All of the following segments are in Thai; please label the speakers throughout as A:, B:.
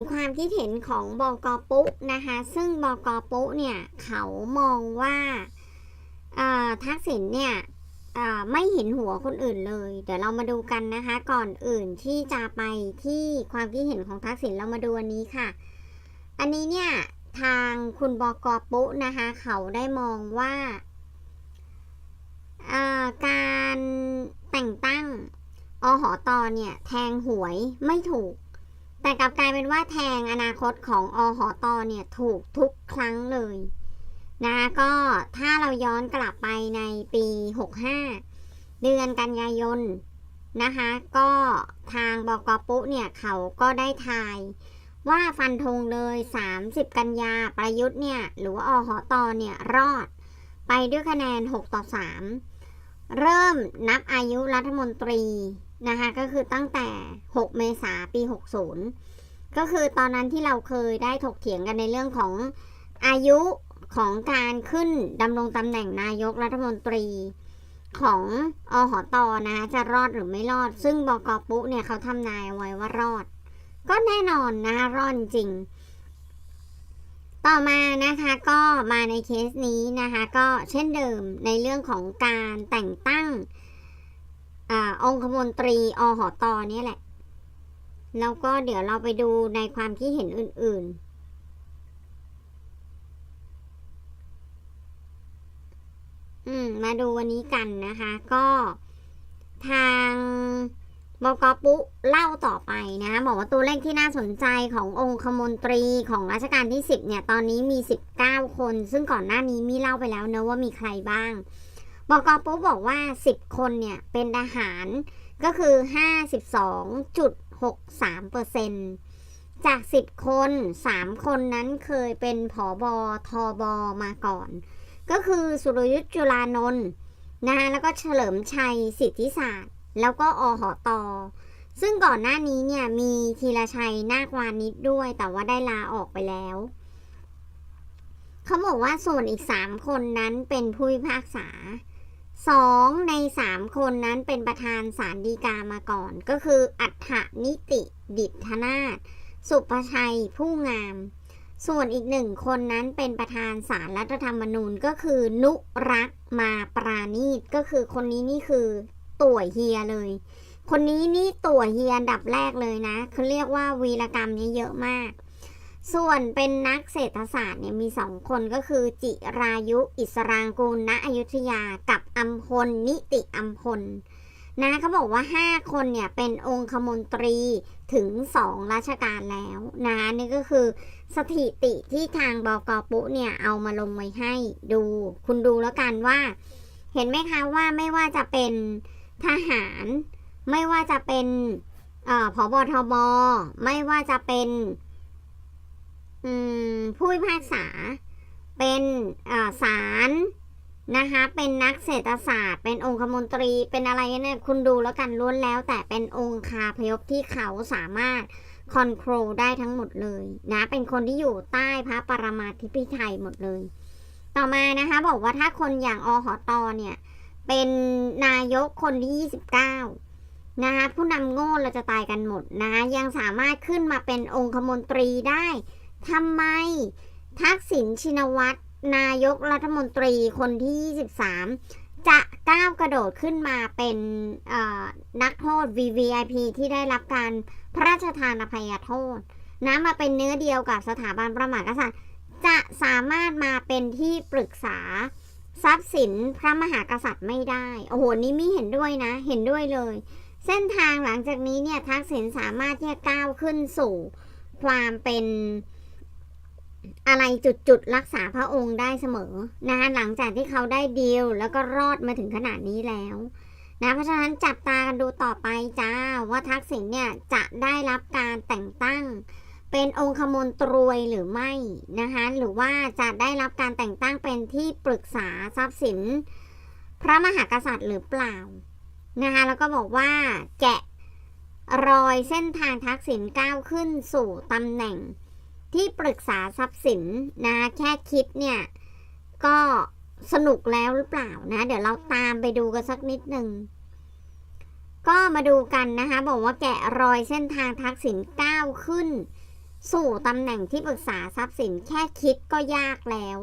A: ความคิดเห็นของบอกอปุ๊นะคะ ซึ่งบอกอปุ๊เนี่ย เขามองว่าทักษิณเนี่ยไม่เห็นหัวคนอื่นเลย เดี๋ยวเรามาดูกันนะคะ ก่อนอื่นที่จะไปที่ความคิดเห็นของทักษิณเรามาดูอันนี้ค่ะ อันนี้เนี่ยทางคุณบอกอปุ๊นะคะ เขาได้มองว่าการแต่งตั้งอหอตอเนี่ยแทงหวยไม่ถูก แต่กลับกลายเป็นว่าแทงอนาคตของอหอตอเนี่ยถูกทุกครั้งเลยนะคะก็ถ้าเราย้อนกลับไปในปี 65 เดือนกันยายนนะคะ ก็ทางบกปุ๊เนี่ย เขาก็ได้ทายว่าฟันธงเลย 30 กันยาประยุทธ์เนี่ย หรือว่าอหอตอเนี่ย รอดไปด้วยคะแนน 6 ต่อ 3 เริ่มนับอายุรัฐมนตรี นะคะก็คือตั้งแต่ 6 เมษาปี 60 ก็คือตอนนั้นที่เราเคยได้ถกเถียงกันในเรื่องของอายุของการขึ้นดำรงตำแหน่งนายกรัฐมนตรีของอหอตอนะคะจะรอดหรือไม่รอด ซึ่งบกปุ๊เนี่ยเขาทำนายเอาไว้ว่ารอด ก็แน่นอนนะคะรอดจริง ต่อมานะคะก็มาในเคสนี้นะคะก็เช่นเดิมในเรื่องของการแต่งตั้ง อาองคมนตรีอหอตอเนี่ยแหละ แล้วก็เดี๋ยวเราไปดูในความคิดเห็นอื่นๆอืมมาดูวันนี้กันนะคะ ก็ทางบกปุเล่าต่อไปนะบอกว่าตัวเลขที่น่าสนใจขององคมนตรีของรัชกาลที่ 10 เนี่ย ตอนนี้มี 19 คน ซึ่งก่อนหน้านี้มีเล่าไปแล้วเนะว่ามีใครบ้าง บกปุ๊บอกว่า 10 คนเนี่ยเป็นทหารก็คือ 52.63เปอร์เซ็นจาก 10 คน 3 คนนั้นเคยเป็นผอบอทอบอมาก่อน ก็คือสุรยุทธ์จุลานนท์นะคะแล้วก็เฉลิมชัยสิทธิศาสตร์ แล้วก็อหอตอซึ่งก่อนหน้านี้เนี่ยมีธีรชัยนาควานิชด้วย แต่ว่าได้ลาออกไปแล้วเขาบอกว่าส่วนอีก 3 คนนั้นเป็นผู้พิพากษา สองในสามคนนั้นเป็นประธานศาลฎีกามาก่อน ก็คืออัฏฐนิติดิษฐนาถสุภชัยผู้งาม ส่วนอีกหนึ่งคนนั้นเป็นประธานศาลรัฐธรรมนูญก็คือนุรักมาปราณีตก็คือคนนี้นี่คือต่วเฮียเลย คนนี้นี่ต่วเฮียอันดับแรกเลยนะ คือเรียกว่าวีรกรรมนี้เยอะมาก ส่วนเป็นนักเศรษฐศาสตร์เนี่ยมีสองคนก็คือ จิรายุอิสรางกูลณอยุธยากับอัมพลนิติอัมพลนะเขาบอกว่า 5 คนเนี่ยเป็นองคมนตรีถึง 2 ราชการแล้วนะนี่ก็คือสถิติที่ทางบกปุเนี่ยเอามาลงไว้ให้ดู คุณดูแล้วกันว่า เห็นไหมคะว่าไม่ว่าจะเป็นทหาร ไม่ว่าจะเป็นเออผบทบไม่ว่าจะเป็น ผู้พิพากษา เป็นศาลนะคะ เป็นนักเศรษฐศาสตร์ เป็นองคมนตรี เป็นอะไรเนี่ยคุณดูแล้วกันล้วนแล้ว แต่เป็นองค์คาพยพที่เขาสามารถคอนโทรลได้ทั้งหมดเลยนะ เป็นคนที่อยู่ใต้พระปรมาธิพิไทยหมดเลย ต่อมานะคะบอกว่าถ้าคนอย่างอหอตอเนี่ย เป็นนายกคนที่ 29 นะคะผู้นำโง่เราจะตายกันหมดนะะยังสามารถขึ้นมาเป็นองคมนตรีได้ ทำไม ทักษิณชินวัตรนายกรัฐมนตรีคนที่ 23 จะก้าวกระโดดขึ้นมาเป็นนักโทษ VVIP ที่ได้รับการพระราชทานอภัยโทษนะมาเป็นเนื้อเดียวกับสถาบันพระมหากษัตริย์จะสามารถมาเป็นที่ปรึกษาทรัพย์สินพระมหากษัตริย์ไม่ได้ โอ้โห นี่มีเห็นด้วยนะ เห็นด้วยเลย เส้นทางหลังจากนี้เนี่ยทักษิณสามารถที่จะก้าวขึ้นสู่ความเป็น อะไรจุดๆรักษาพระองค์ได้เสมอนะคะหลังจากที่เขาได้ดีลแล้วก็รอดมาถึงขนาดนี้แล้วนะเพราะฉะนั้นจับตากันดูต่อไปจ้าว่าทักษิณเนี่ยจะได้รับการแต่งตั้ง เป็นองคมนตรวยหรือไม่นะคะหรือว่าจะได้รับการแต่งตั้งเป็นที่ปรึกษาทรัพย์สิน พระมหากษัตริย์หรือเปล่านะคะแล้วก็บอกว่าแกะรอยเส้นทางทักษิณก้าวขึ้นสู่ตำแหน่ง ที่ปรึกษาทรัพย์สินนะแค่คิดเนี่ยก็สนุกแล้วหรือเปล่านะ เดี๋ยวเราตามไปดูกันสักนิดหนึ่งก็มาดูกันนะคะ บอกว่าแกะรอยเส้นทางทักษิณก้าวขึ้น สู่ตำแหน่งที่ปรึกษาทรัพย์สินแค่คิดก็ยากแล้ว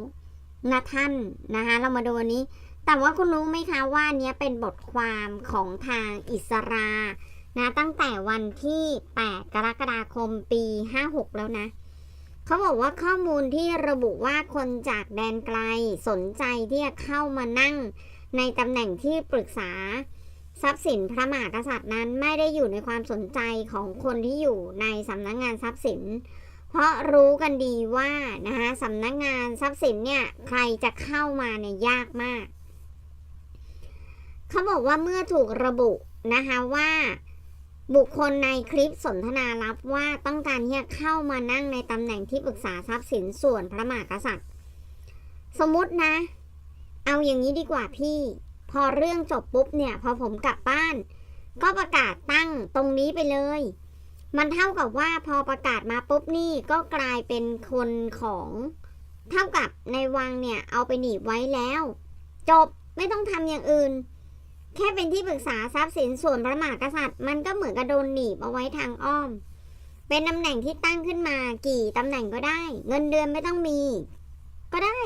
A: นะท่านนะคะ เรามาดูนนี้ แต่ว่าคุณรู้ไหมคะว่าเนี้ยเป็นบทความของทางอิสรานะตั้งแต่วันที่ 8 กรกฎาคมปี 56 แล้วนะ เขาบอกว่าข้อมูลที่ระบุว่าคนจากแดนไกลสนใจที่จะเข้ามานั่ง ในตำแหน่งที่ปรึกษาทรัพย์สินพระมหากษัตริย์นั้นไม่ได้อยู่ในความสนใจของคนที่อยู่ในสำนักงานทรัพย์สิน เพราะรู้กันดีว่านะคะสำนักงานทรัพย์สินเนี่ยใครจะเข้ามาเนี่ยยากมาก เขาบอกว่าเมื่อถูกระบุนะคะว่า บุคคลในคลิปสนทนาลับว่าต้องการที่จะเข้ามานั่งในตำแหน่งที่ปรึกษาทรัพย์สินส่วนพระมหากษัตริย์ สมมตินะ เอาอย่างนี้ดีกว่าพี่ พอเรื่องจบปุ๊บเนี่ย พอผมกลับบ้าน ก็ประกาศตั้งตรงนี้ไปเลย มันเท่ากับว่าพอประกาศมาปุ๊บนี่ก็กลายเป็นคนของเท่ากับในวังเนี่ยเอาไปหนีบไว้แล้ว จบไม่ต้องทำอย่างอื่น แค่เป็นที่ปรึกษาทรัพย์สินส่วนพระมหากษัตริย์ มันก็เหมือนกับโดนหนีบเอาไว้ทางอ้อม เป็นตำแหน่งที่ตั้งขึ้นมากี่ตำแหน่งก็ได้ เงินเดือนไม่ต้องมี ก็ได้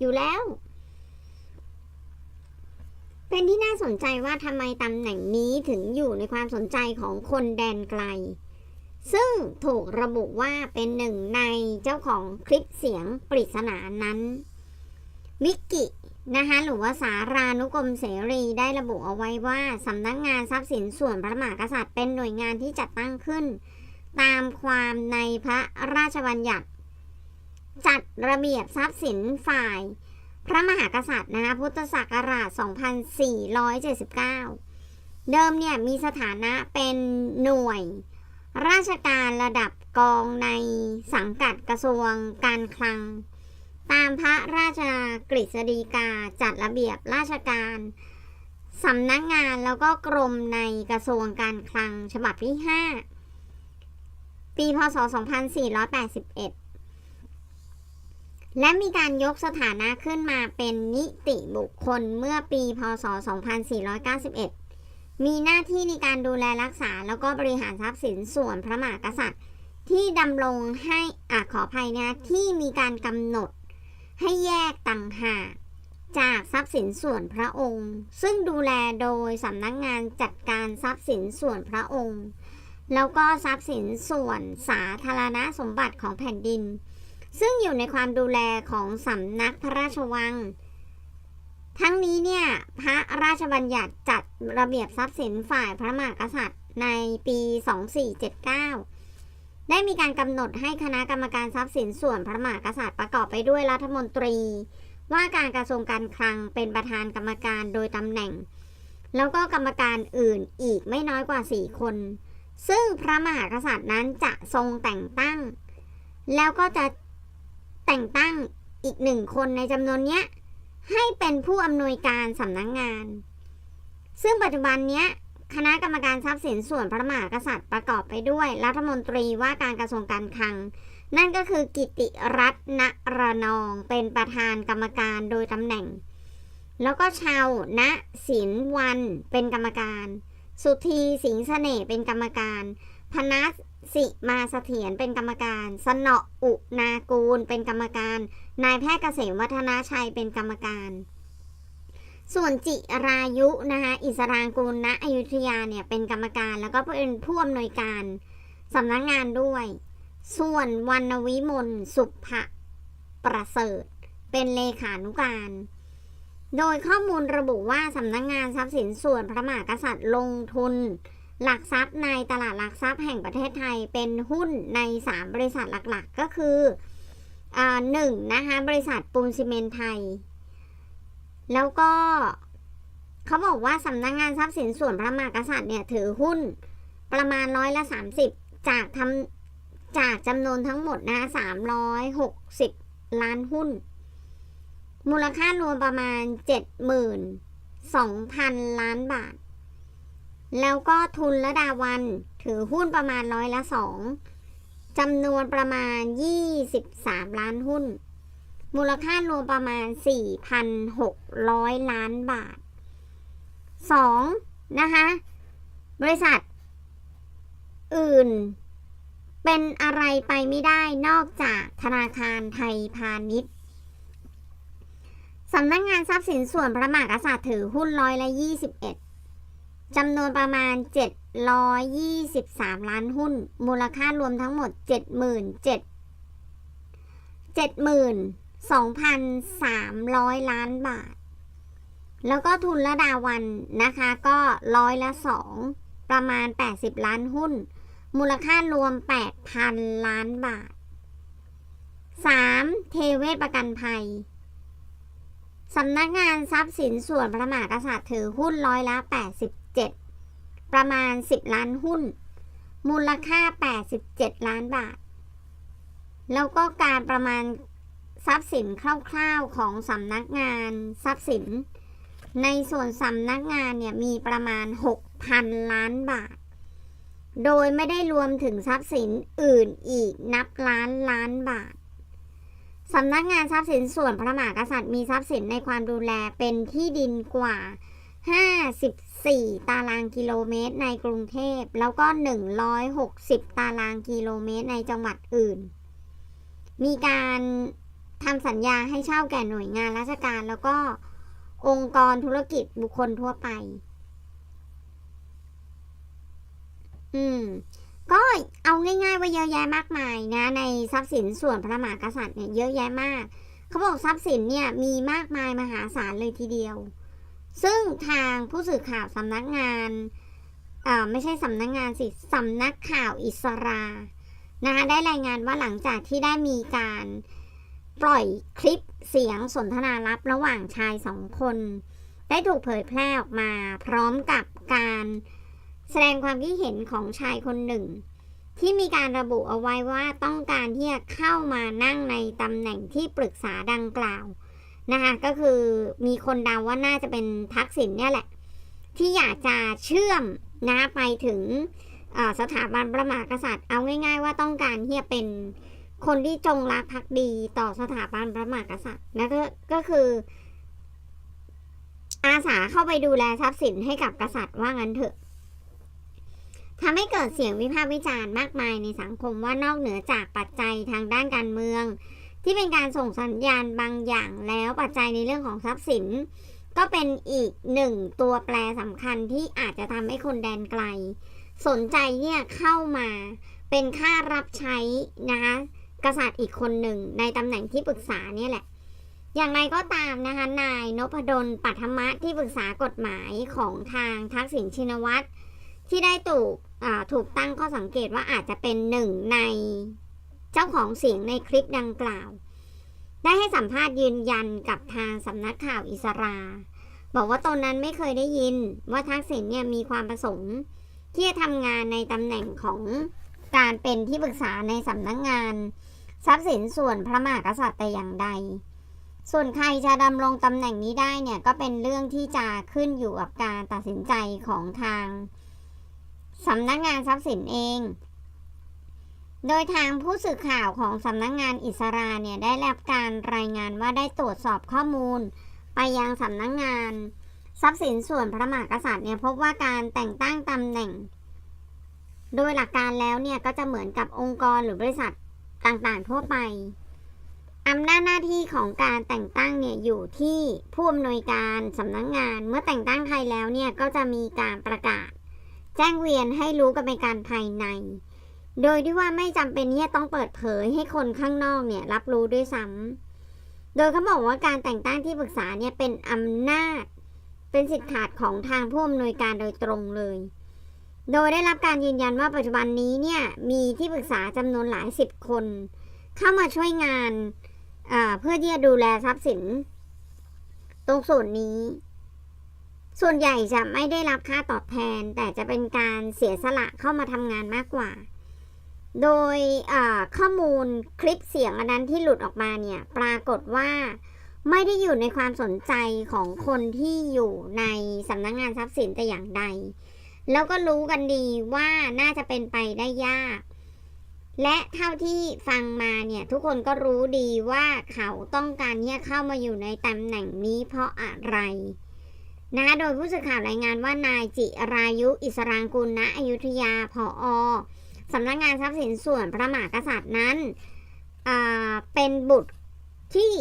A: อยู่แล้ว เป็นที่น่าสนใจว่าทำไมตำแหน่งนี้ถึงอยู่ในความสนใจของคนแดนไกล ซึ่งถูกระบุว่าเป็นหนึ่งในเจ้าของคลิปเสียงปริศนานั้นวิกิ นะคะหรือว่าสารานุกรมเสรีได้ระบุเอาไว้ว่าสำนักงานทรัพย์สินส่วนพระมหากษัตริย์เป็นหน่วยงานที่จัดตั้งขึ้น ตามความในพระราชบัญญัติ จัดระเบียบทรัพย์สินฝ่าย พระมหากษัตริย์นะคะพุทธศักราช 2479 เดิมเนี่ยมีสถานะเป็นหน่วย ราชการระดับกองในสังกัดกระทรวงการคลัง ตามพระราชกฤษฎีกาจัดระเบียบราชการสำนักงานแล้วก็กรมในกระทรวงการคลังฉบับที่ 5 ปีพศ 2481 และมีการยกสถานะขึ้นมาเป็นนิติบุคคลเมื่อปี พศ 2491 มีหน้าที่ในการดูแลรักษาแล้วก็บริหารทรัพย์สินส่วนพระมหากษัตริย์ ที่ดำรงให้อขออภัยนะที่มีการกำหนด ให้แยกต่างหากจากทรัพย์สินส่วนพระองค์ ซึ่งดูแลโดยสำนักงานจัดการทรัพย์สินส่วนพระองค์ แล้วก็ทรัพย์สินส่วนสาธารณสมบัติของแผ่นดิน ซึ่งอยู่ในความดูแลของสำนักพระราชวัง ทั้งนี้เนี่ยพระราชบัญญัติจัดระเบียบทรัพย์สินฝ่ายพระมหากษัตริย์ในปี 2479 ได้มีการกำหนดให้คณะกรรมการทรัพย์สินส่วนพระมหากษัตริย์ประกอบไปด้วยรัฐมนตรี ว่าการกระทรวงการคลังเป็นประธานกรรมการโดยตำแหน่ง แล้วก็กรรมการอื่นอีกไม่น้อยกว่า 4 คน ซึ่งพระมหากษัตริย์นั้นจะทรงแต่งตั้ง แล้วก็จะแต่งตั้งอีกหนึ่งคนในจำนวนเนี้ยให้เป็นผู้อำนวยการสำนักงงาน ซึ่งปัจจุบันเนี้ย คณะกรรมการทรัพย์สินส่วนพระมหากษัตริย์ประกอบไปด้วย รัฐมนตรีว่าการกระทรวงการคลัง นั่นก็คือกิติรัตนระนองเป็นประธานกรรมการโดยตำแหน่ง แล้วก็ชาวณศิลวันเป็นกรรมการ สุธีสิงห์เสน่ห์เป็นกรรมการ พนัสสิมาเสถียรเป็นกรรมการ สนออุนากูลเป็นกรรมการ นายแพทย์เกษมวัฒนาชัยเป็นกรรมการ ส่วนจิรายุนะคะอิสรางกูลณอยุธยาเนี่ยเป็นกรรมการแล้วก็เป็นผู้อำนวยการสำนักงานด้วย ส่วนวรรณวิมลสุภะประเสริฐ เป็นเลขานุการ โดยข้อมูลระบุว่าสำนักงานทรัพย์สินส่วนพระมหากษัตริย์ลงทุน หลักทรัพย์ในตลาดหลักทรัพย์แห่งประเทศไทยเป็นหุ้นใน 3 บริษัทหลักๆ ก็คืออ่าหนึ่งนะคะบริษัทปูนซีเมนไทย แล้วก็เขาบอกว่าสำนักงานทรัพย์สินส่วนพระมหากษัตริย์เนี่ยถือหุ้นประมาณร้อยละ 30 จากทำจากจำนวนทั้งหมดนะ360 ล้านหุ้น มูลค่ารวมประมาณ 72,000 ล้านบาท แล้วก็ทุนละดาวันถือหุ้นประมาณร้อยละสองจำนวนประมาณ 23 ล้านหุ้น มูลค่ารวมประมาณ 4,600 ล้านบาท 2. นะคะ บริษัท อื่น เป็นอะไรไปไม่ได้นอกจากธนาคารไทยพาณิชย์สำนักงานทรัพย์สินส่วนพระมหากษัตริย์ถือหุ้นร้อยละ21จำนวนประมาณ 723 ล้านหุ้น มูลค่ารวมทั้งหมด 77 2,300 ล้านบาท แล้วก็ทุนละดาวันนะคะ ก็ร้อยละสองประมาณ 80 ล้านหุ้น มูลค่ารวม 8,000 ล้านบาท 3. เทเวศประกันภัยสำนักงานทรัพย์สินส่วนพระมหากษัตริย์ถือหุ้นร้อยละ 87 ประมาณ 10 ล้านหุ้น มูลค่า 87 ล้านบาท แล้วก็การประมาณ ทรัพย์สินคร่าวๆของสำนักงานทรัพย์สิน ในส่วนสำนักงานเนี่ยมีประมาณ 6,000 ล้านบาท โดยไม่ได้รวมถึงทรัพย์สินอื่นอีกนับล้านล้านบาทสำนักงานทรัพย์สินส่วนพระมหากษัตริย์มีทรัพย์สินในความดูแลเป็นที่ดินกว่า 54 ตารางกิโลเมตรในกรุงเทพ แล้วก็ 160 ตารางกิโลเมตรในจังหวัดอื่น มีการ ทำสัญญาให้เช่าแก่หน่วยงานราชการ แล้วก็องค์กรธุรกิจบุคคลทั่วไป อืม ก็เอาง่าย ๆ ว่าเยอะแยะมากมายนะ ในทรัพย์สินส่วนพระมหากษัตริย์เนี่ยเยอะแยะมาก เขาบอกทรัพย์สินเนี่ยมีมากมายมหาศาลเลยทีเดียว ซึ่งทางผู้สื่อข่าวสำนักงานอ่าไม่ใช่สำนักงานสิสำนักข่าวอิสรานะคะได้รายงานว่าหลังจากที่ได้มีการ ปล่อยคลิปเสียงสนทนาลับระหว่างชายสองคน ได้ถูกเผยแพร่ออกมาพร้อมกับการแสดงความคิดเห็นของชายคนหนึ่ง ที่มีการระบุเอาไว้ว่าต้องการที่จะเข้ามานั่งในตำแหน่งที่ปรึกษาดังกล่าวนะคะก็คือมีคนเดาว่าน่าจะเป็นทักษิณเนี่ยแหละ ที่อยากจะเชื่อมนะไปถึงสถาบันพระมหากษัตริย์ เอาง่าย ๆ ว่าต้องการที่จะเป็น คนที่จงรักภักดีต่อสถาบันพระมหากษัตริย์นะก็ก็คือ อาสาเข้าไปดูแลทรัพย์สินให้กับกษัตริย์ว่างั้นเถอะทำให้เกิดเสียงวิพากษ์วิจารณ์มากมายในสังคมว่านอกเหนือจากปัจจัยทางด้านการเมือง ที่เป็นการส่งสัญญาณบางอย่างแล้วปัจจัยในเรื่องของทรัพย์สิน ก็เป็นอีกหนึ่งตัวแปรสำคัญที่อาจจะทำให้คนแดนไกล สนใจเนี่ยเข้ามาเป็นค่ารับใช้นะคะ กษัตริย์อีกคนหนึ่งในตำแหน่งที่ปรึกษาเนี่ยแหละ อย่างไรก็ตามนะคะนายนพดลปัทมะที่ปรึกษากฎหมายของทางทักษิณชินวัตรที่ได้ถูกถูกตั้งข้อสังเกตว่าอาจจะเป็นหนึ่งในเจ้าของเสียงในคลิปดังกล่าว ได้ให้สัมภาษณ์ยืนยันกับทางสำนักข่าวอิสรา บอกว่าตนนั้นไม่เคยได้ยินว่าทักษิณเนี่ยมีความประสงค์ที่จะทำงานในตำแหน่งของการเป็นที่ปรึกษาในสำนักงาน ทรัพย์สินส่วนพระมหากษัตริย์แต่อย่างใด ส่วนใครจะดำรงตำแหน่งนี้ได้เนี่ยก็เป็นเรื่องที่จะขึ้นอยู่กับการตัดสินใจของทางสำนักงานทรัพย์สินเอง โดยทางผู้สื่อข่าวของสำนักงานอิสราเนี่ยได้รับการรายงานว่าได้ตรวจสอบข้อมูล ไปยังสำนักงานทรัพย์สินส่วนพระมหากษัตริย์เนี่ยพบว่าการแต่งตั้งตำแหน่ง โดยหลักการแล้วเนี่ยก็จะเหมือนกับองค์กรหรือบริษัท ต่างๆทั่วไปอำนาจหน้าที่ของการแต่งตั้งเนี่ยอยู่ที่ผู้อำนวยการสำนักงานเมื่อแต่งตั้งใครแล้วเนี่ยก็จะมีการประกาศ แจ้งเวียนให้รู้กันเป็นการภายใน โดยที่ว่าไม่จำเป็นที่จะต้องเปิดเผยให้คนข้างนอกเนี่ยรับรู้ด้วยซ้ำโดยเขาบอกว่าการแต่งตั้งที่ปรึกษาเนี่ยเป็นอำนาจ เป็นสิทธิขาดของทางผู้อำนวยการโดยตรงเลย โดยได้รับการยืนยันว่าปัจจุบันนี้เนี่ยมีที่ปรึกษาจำนวนหลายสิบคน เข้ามาช่วยงานอ่าเพื่อที่จะดูแลทรัพย์สิน ตรงส่วนนี้ ส่วนใหญ่จะไม่ได้รับค่าตอบแทน แต่จะเป็นการเสียสละเข้ามาทำงานมากกว่า โดยข้อมูลคลิปเสียงอันนั้นที่หลุดออกมาเนี่ย ปรากฏว่าไม่ได้อยู่ในความสนใจของคนที่อยู่ในสำนักงงานทรัพย์สินแต่อย่างใด แล้วก็รู้กันดีว่าน่าจะเป็นไปได้ยาก และเท่าที่ฟังมาเนี่ยทุกคนก็รู้ดีว่าเขาต้องการที่จะเข้ามาอยู่ในตำแหน่งนี้เพราะอะไรนะคะโดยผู้สื่อข่าวรายงานว่านายจิรายุอิสรางกุลณอยุธยาผอสำนักงานทรัพย์สินส่วนพระมหากษัตริย์นั้นเป็นบุตรที่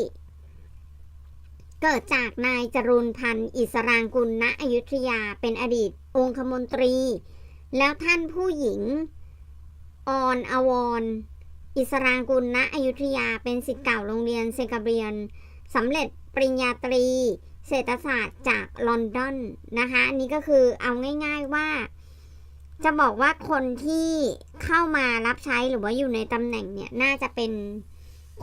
A: เกิดจากนายจรุนพันธ์อิสรางกุลณอยุธยาเป็นอดีต องคมนตรี แล้วท่านผู้หญิงออนอวรอิสรางกุลณอยุธยาเป็นศิษย์เก่าโรงเรียนเซกาเบียนสำเร็จปริญญาตรี เศรษฐศาสตร์จากลอนดอนนะคะอันนี้ก็คือเอาง่ายๆว่า จะบอกว่าคนที่เข้ามารับใช้หรือว่าอยู่ในตำแหน่งเนี่ย น่าจะเป็น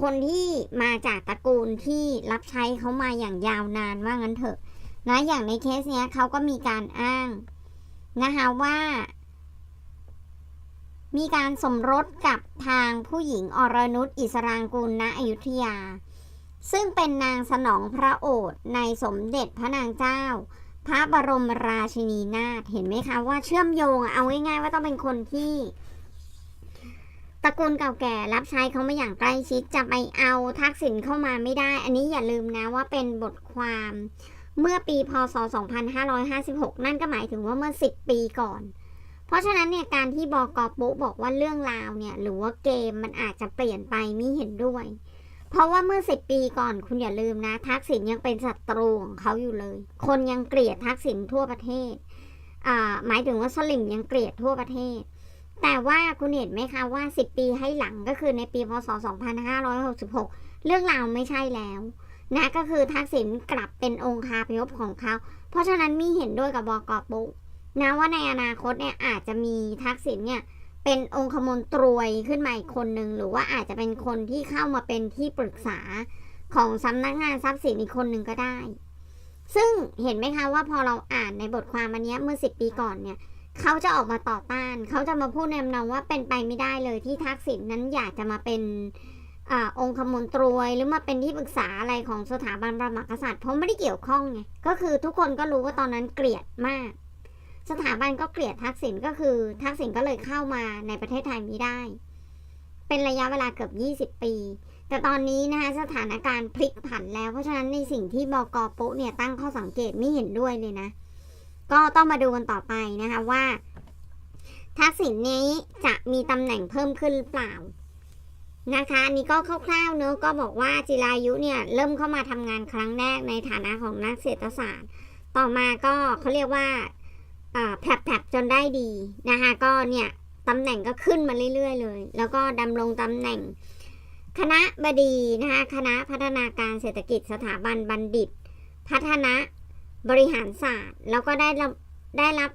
A: คนที่มาจากตระกูลที่รับใช้เขามาอย่างยาวนานว่างั้นเถอะนะอย่างในเคสเนี้ยเขาก็มีการอ้าง นะคะว่า มีการสมรสกับทางผู้หญิงอรนุชอิสรางกุลณอยุธยา ซึ่งเป็นนางสนองพระโอษฐ์ในสมเด็จพระนางเจ้า พระบรมราชินีนาถเห็นไหมคะว่าเชื่อมโยงเอาง่ายๆว่าต้องเป็นคนที่ตระกูลเก่าแก่รับใช้เขามาอย่างใกล้ชิดจะไปเอาทักษิณเข้ามาไม่ได้ อันนี้อย่าลืมนะว่าเป็นบทความ เมื่อปีพศ 2556 นั่นก็หมายถึงว่าเมื่อ 10 ปีก่อน เพราะฉะนั้นเนี่ยการที่บกปุ๊บอกว่าเรื่องราวเนี่ยหรือว่าเกมมันอาจจะเปลี่ยนไปมิเห็นด้วย เพราะว่าเมื่อ 10 ปีก่อนคุณอย่าลืมนะ ทักษิณยังเป็นศัตรูของเขาอยู่เลย คนยังเกลียดทักษิณทั่วประเทศ อ่าหมายถึงว่าสลิมยังเกลียดทั่วประเทศ แต่ว่าคุณเห็นไหมคะว่า 10 ปีให้หลังก็คือในปีพศ 2566 เรื่องราวไม่ใช่แล้ว นะก็คือทักษิณกลับเป็นองค์คาพยพของเขา เพราะฉะนั้นมีเห็นด้วยกับบกปุ๊นะว่าในอนาคตเนี่ยอาจจะมีทักษิณเนี่ยเป็นองคมนตรวยขึ้นมาอีกคนหนึ่งหรือว่าอาจจะเป็นคนที่เข้ามาเป็นที่ปรึกษาของสำนักงานทรัพย์สินอีกคนหนึ่งก็ได้ ซึ่งเห็นไหมคะว่าพอเราอ่านในบทความอันนี้เมื่อสิบปีก่อนเนี่ยเขาจะออกมาต่อต้าน เขาจะมาพูดในนองว่าเป็นไปไม่ได้เลยที่ทักษิณนั้นอยากจะมาเป็น อองคมนตรวยหรือมาเป็นที่ปรึกษาอะไรของสถาบันพระมหากษัตริย์เพราะไม่ได้เกี่ยวข้องไงก็คือทุกคนก็รู้ว่าตอนนั้นเกลียดมาก สถาบันก็เกลียดทักษิณก็คือทักษิณก็เลยเข้ามาในประเทศไทยไม่ได้ เป็นระยะเวลาเกือบ 20 ปี แต่ตอนนี้นะคะสถานการณ์พลิกผันแล้ว เพราะฉะนั้นในสิ่งที่บกปุ๊เนี่ยตั้งข้อสังเกตไม่เห็นด้วยเลยนะ ก็ต้องมาดูกันต่อไปนะคะว่าทักษิณนี้จะมีตำแหน่งเพิ่มขึ้นหรือเปล่า นะคะอันนี้ก็คร่าวๆเนอะก็บอกว่าจิรายุเนี่ยเริ่มเข้ามาทำงานครั้งแรกในฐานะของนักเศรษฐศาสตร์ ต่อมาก็เขาเรียกว่าแผลบๆจนได้ดีนะคะก็เนี่ยตำแหน่งก็ขึ้นมาเรื่อยๆเลย แล้วก็ดำรงตำแหน่ง คณะบดีนะคะคณะพัฒนาการเศรษฐกิจสถาบันบัณฑิต พัฒนาบริหารศาสตร์ แล้วก็ได้รับได้รับ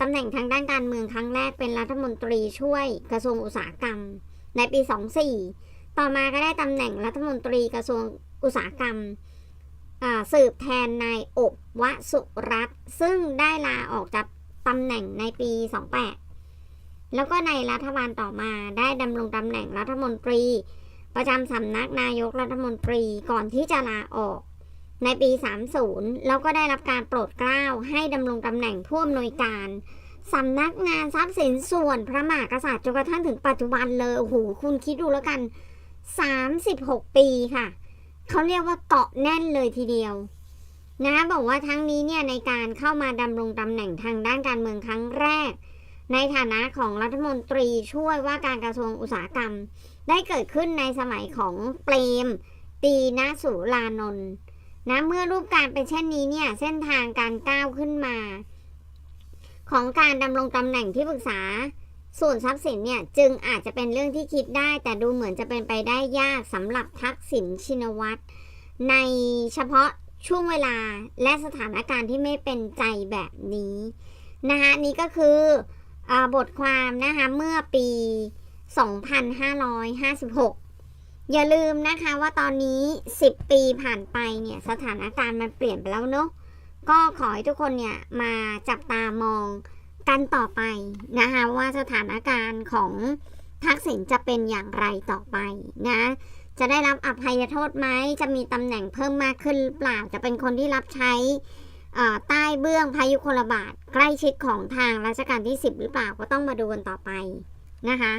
A: ตำแหน่งทางด้านการเมืองครั้งแรกเป็นรัฐมนตรีช่วยกระทรวงอุตสาหกรรม ในปี 24 ต่อมาก็ได้ตำแหน่งรัฐมนตรีกระทรวงอุตสาหกรรมสืบแทนนายอบวสุรัตน์ซึ่งได้ลาออกจากตำแหน่งในปี 28 แล้วก็ในรัฐบาลต่อมาได้ดำรงตำแหน่งรัฐมนตรี ประจำสำนักนายกรัฐมนตรีก่อนที่จะลาออกในปี 30 แล้วก็ได้รับการโปรดเกล้าให้ดำรงตำแหน่งผู้อำนวยการ สำนักงานทรัพย์สินส่วนพระมหากษัตริย์จนกระทั่งถึงปัจจุบันเลยโอ้โหคุณคิดดูแล้วกัน 36 ปีค่ะ เขาเรียกว่าเกาะแน่นเลยทีเดียวนะบอกว่าทั้งนี้เนี่ยในการเข้ามาดำรงตำแหน่งทางด้านการเมืองครั้งแรก ในฐานะของรัฐมนตรีช่วยว่าการกระทรวงอุตสาหกรรม ได้เกิดขึ้นในสมัยของเปรม ตีนสุรานนท์นะเมื่อรูปการเป็นเช่นนี้เนี่ยเส้นทางการก้าวขึ้นมา ของการดำรงตำแหน่งที่ปรึกษา ส่วนทรัพย์สินเนี่ยจึงอาจจะเป็นเรื่องที่คิดได้ แต่ดูเหมือนจะเป็นไปได้ยากสำหรับทักษิณชินวัตรในเฉพาะช่วงเวลาและสถานการณ์ที่ไม่เป็นใจแบบนี้นะคะนี่ก็คือบทความนะคะเมื่อปี 2556 อย่าลืมนะคะว่าตอนนี้ 10 ปีผ่านไปเนี่ย สถานการณ์มันเปลี่ยนไปแล้วเนาะ ก็ขอให้ทุกคนเนี่ยมาจับตามองกันต่อไปนะคะว่าสถานการณ์ของทักษิณจะเป็นอย่างไรต่อไปนะจะได้รับอภัยโทษไหมจะมีตำแหน่งเพิ่มมากขึ้นหรือเปล่าจะเป็นคนที่รับใช้ใต้เบื้องพายุคนละบาทใกล้ชิดของทางรัชกาลที่ 10 หรือเปล่าก็ต้องมาดูกันต่อไปนะคะ